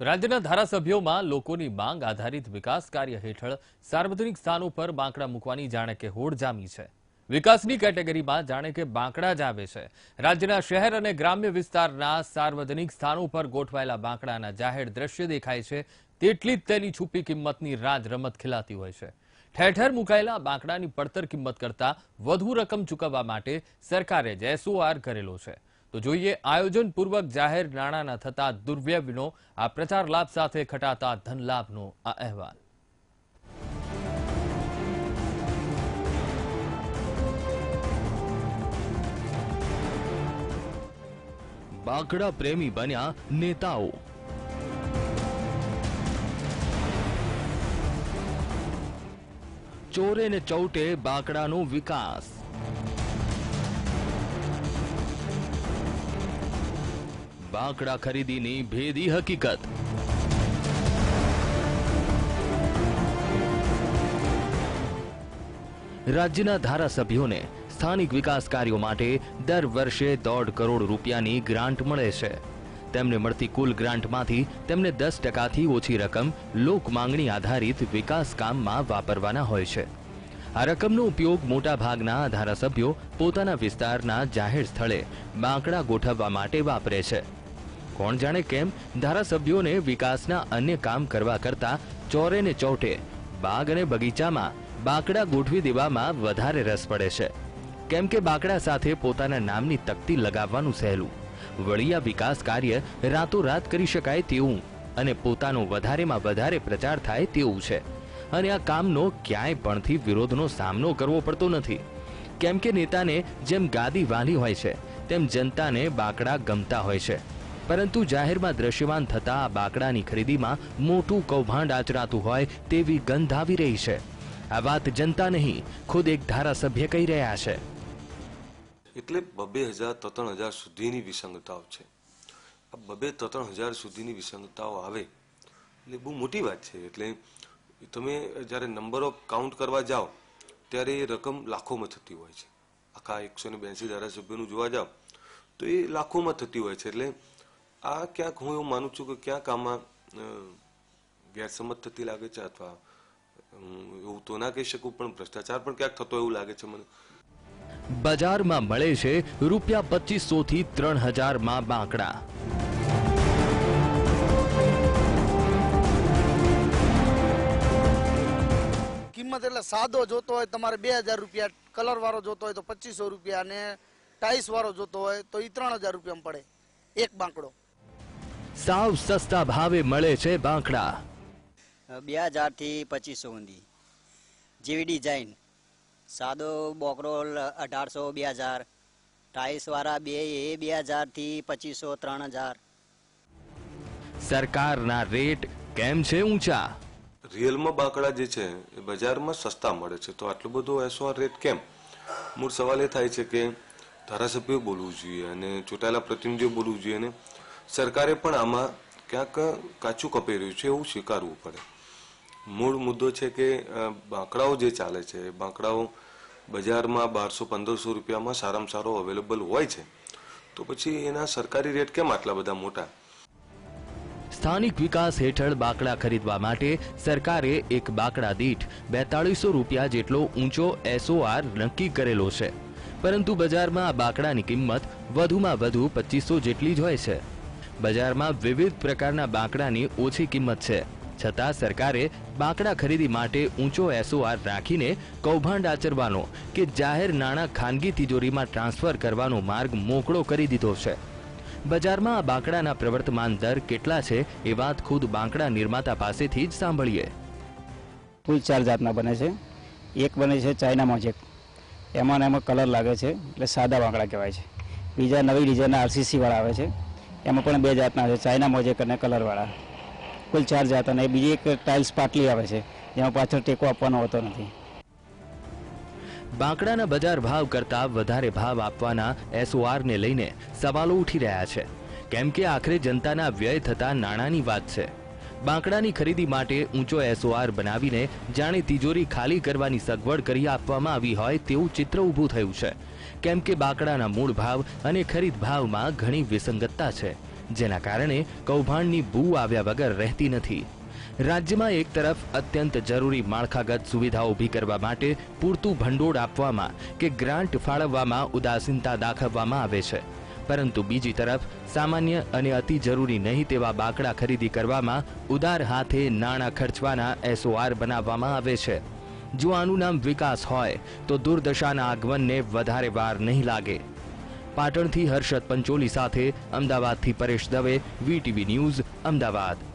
રાજ્યના ધારાસભ્યોમાં લોકોની માંગ આધારિત વિકાસ કાર્ય હેઠળ સાર્વજનિક સ્થાનો પર બાંકડા મૂકવાની જાણે કે હોડ જામી છે. વિકાસની કેટેગરીમાં જાણે કે બાંકડા જ આવે છે. રાજ્યના શહેર અને ગ્રામ્ય વિસ્તારના સાર્વજનિક સ્થાનો પર ગોઠવાયેલા બાંકડાના જાહેર દ્રશ્ય દેખાય છે. તેટલી જ તેની છુપી કિંમતની રાજ રમત ખેલાતી હોય છે. ઠેર ઠેર મુકાયેલા બાંકડાની પડતર કિંમત કરતા વધુ રકમ ચૂકવવા માટે સરકારે જ એસઓઆર કરેલો છે. તો જોઈએ આયોજનપૂર્વક જાહેર નાણાંના થતા દુર્વ્યવનો આ પ્રચાર લાભ સાથે ખટાતા ધનલાભનો આ અહેવાલ. બાંકડા પ્રેમી બન્યા નેતાઓ. ચોરે ને ચૌટે બાંકડાનો વિકાસ. બાંકડા ખરીદીની ભેદી હકીકત. રાજ્યના ધારાસભ્યોને સ્થાનિક વિકાસ કાર્યો માટે દર વર્ષે દોઢ કરોડ રૂપિયાની ગ્રાન્ટ મળે છે. તેમને મળતી કુલ ગ્રાન્ટમાંથી તેમને દસ ટકાથી ઓછી રકમ લોક માંગણી આધારિત વિકાસ કામમાં વાપરવાના હોય છે. આ રકમનો ઉપયોગ મોટા ભાગના ધારાસભ્યો પોતાના વિસ્તારના જાહેર સ્થળે બાંકડા ગોઠવવા માટે વાપરે છે. કોણ જાણે કેમ ધારાસભ્યોને વિકાસના અન્ય કામ કરવા કરતા ચોરે ને ચોટે બાગ અને બગીચામાં બાકડા ગોઠવી દેવામાં વધારે રસ પડે છે. કેમ કે બાકડા સાથે પોતાના નામની તકતી લગાવવાનું સહેલું. વળિયા વિકાસ કાર્ય રાતોરાત કરી શકાય તેવું અને પોતાનો વધારેમાં વધારે પ્રચાર થાય તેવું છે. અને આ કામનો ક્યાંય પણથી વિરોધનો સામનો કરવો પડતો નથી. કેમ કે નેતાને જેમ ગાદી વાલી હોય છે, તેમ જનતાને બાકડા ગમતા હોય છે. પરંતુ જાહેરમાં દ્રશ્યમાન થતા આ બાકડાની ખરીદીમાં મોટું કૌભાંડ આચરાતું હોય તેવી ગંધ આવી રહી છે. આ વાત જનતા નહીં, ખુદ એક ધારાસભ્ય કહી રહ્યા છે. એટલે બબે હજાર ત્રણ હજાર સુધીની વિસંગતાઓ છે. આ બબે ત્રણ હજાર સુધીની વિસંગતાઓ આવે, એટલે બહુ મોટી વાત છે. એટલે તમે જ્યારે નંબર ઓફ કાઉન્ટ કરવા જાઓ, ત્યારે એ રકમ લાખોમાં થતી હોય છે. આખા એકસો ને બ્યાસી ધારાસભ્યોનું જોવા જાઓ, તો એ લાખોમાં થતી હોય છે. એટલે આ ક્યાંક હું એવું માનું છું કે ક્યાંક આમાં ગેરસમજ થતી લાગે છે અથવા એવું તો ના કહી શકું પણ ભ્રષ્ટાચાર પણ ક્યાંક થતો એવું લાગે છે મને. બજારમાં મળે છે રૂપિયા પચીસો થી ત્રણ હજારમાં બાંકડા. કિંમત એટલે સાદો જોતો હોય તમારે બે હજાર રૂપિયા કલર વાળો જોતો હોય તો પચીસો રૂપિયા અને ટાઈસ વાળો જોતો હોય તો એ ત્રણ હજાર રૂપિયામાં પડે એક બાંકડો. સાવ સસ્તા ભાવે મળે છે બાંકડા. બે હજારથી પચીસો સુધી. જેવી ડિઝાઇન. સાદો બોકરોલ અઢારસો બે હજાર. ટાઈસવાળા બે એ બે હજારથી પચીસો ત્રણ હજાર. સરકારના રેટ કેમ છે ઊંચા? રિયલમાં બાંકડા જે છે એ બજારમાં સસ્તા મળે છે. તો આટલું બધું એસઓઆર રેટ કેમ? મૂળ સવાલ એ થાય છે કે ધારાસભ્યો બોલવું જોઈએ અને ચૂંટાયેલા પ્રતિનિધિઓ બોલવું જોઈએ અને સરકારે પણ આમાં ક્યાંક કાચું કપાઈ રહ્યું છે એવું સ્વીકારવું પડે. મૂળ મુદ્દો છે કે બાંકડાઓ જે ચાલે છે, બાંકડાઓ બજારમાં બારસો, પંદરસો રૂપિયામાં સારામાં સારો અવેલેબલ હોય છે, તો પછી એના સરકારી રેટ કેમ આટલા બધા મોટા? સ્થાનિક વિકાસ હેઠળ બાકડા ખરીદવા માટે સરકારે એક બાકડા દીઠ બેતાળીસો રૂપિયા જેટલો ઊંચો એસઓઆર નક્કી કરેલો છે. પરંતુ બજારમાં આ બાકડાની કિંમત વધુમાં વધુ પચીસો જેટલી જ હોય છે. બજારમાં વિવિધ પ્રકારના બાંકડાની ઓછી કિંમત છે. છતાં સરકારે બાંકડા ખરીદી માટે ઊંચો એસઓઆર રાખીને કૌભાંડ આચરવાનો કે જાહેર નાણાં ખાનગી તિજોરીમાં ટ્રાન્સફર કરવાનો માર્ગ મોકળો કરી દીધો છે. બજારમાં આ બાંકડાના પ્રવર્તમાન દર કેટલા છે એ વાત ખુદ બાંકડા નિર્માતા પાસેથી જ સાંભળીએ. કુલ ચાર જાતના બને છે. એક બને છે ચાઇના મોજેક. એમાં એમાં કલર લાગે છે એટલે સાદા બાંકડા કહેવાય છે. બીજા નવી ડિઝાઇનના આરસીસી વાળા આવે છે. એમાં પણ બે જાતના છે ચાઇના મોજેક અને કલરવાળા. કુલ ચાર જાત અને બીજી એક ટાઇલ્સ પાટલી આવે છે, જેમાં પાછળ ટેકો આપવાનો હોતો નથી. બાંકડાના બજાર ભાવ કરતા વધારે ભાવ આપવાના એસઓઆરને લઈને સવાલો ઉઠી રહ્યા છે. કેમ કે આખરે જનતાના વ્યય થતા નાણાંની વાત છે. બાંકડાની ખરીદી માટે ઊંચો એસઓઆર બનાવીને જાણે તિજોરી ખાલી કરવાની સગવડ કરી આપવામાં આવી હોય તેવું ચિત્ર ઊભું થયું છે. કેમ કે બાંકડાના મૂળ ભાવ અને ખરીદ ભાવમાં ઘણી વિસંગતતા છે, જેના કારણે કૌભાંડની બૂ આવ્યા વગર રહેતી નથી. રાજ્યમાં એક તરફ અત્યંત જરૂરી માળખાગત સુવિધાઓ ઊભી કરવા માટે પૂરતું ભંડોળ આપવામાં કે ગ્રાન્ટ ફાળવવામાં ઉદાસીનતા દાખવવામાં આવે છે પરંતુ બીજી તરફ, સામાન્ય અને અતિ જરૂરી નહીં તેવા બાકડા ખરીદી કરવામાં ઉદાર હાથે નાણાં ખર્ચવાના એસઓઆર બનાવવામાં આવે છે. જો આનું નામ વિકાસ હોય, તો દુર્દશાના આગમનને વધારે વાર નહીં લાગે. પાટણથી હર્ષદ પંચોલી સાથે અમદાવાદથી પરેશ દવે, વીટીવી ન્યૂઝ, અમદાવાદ.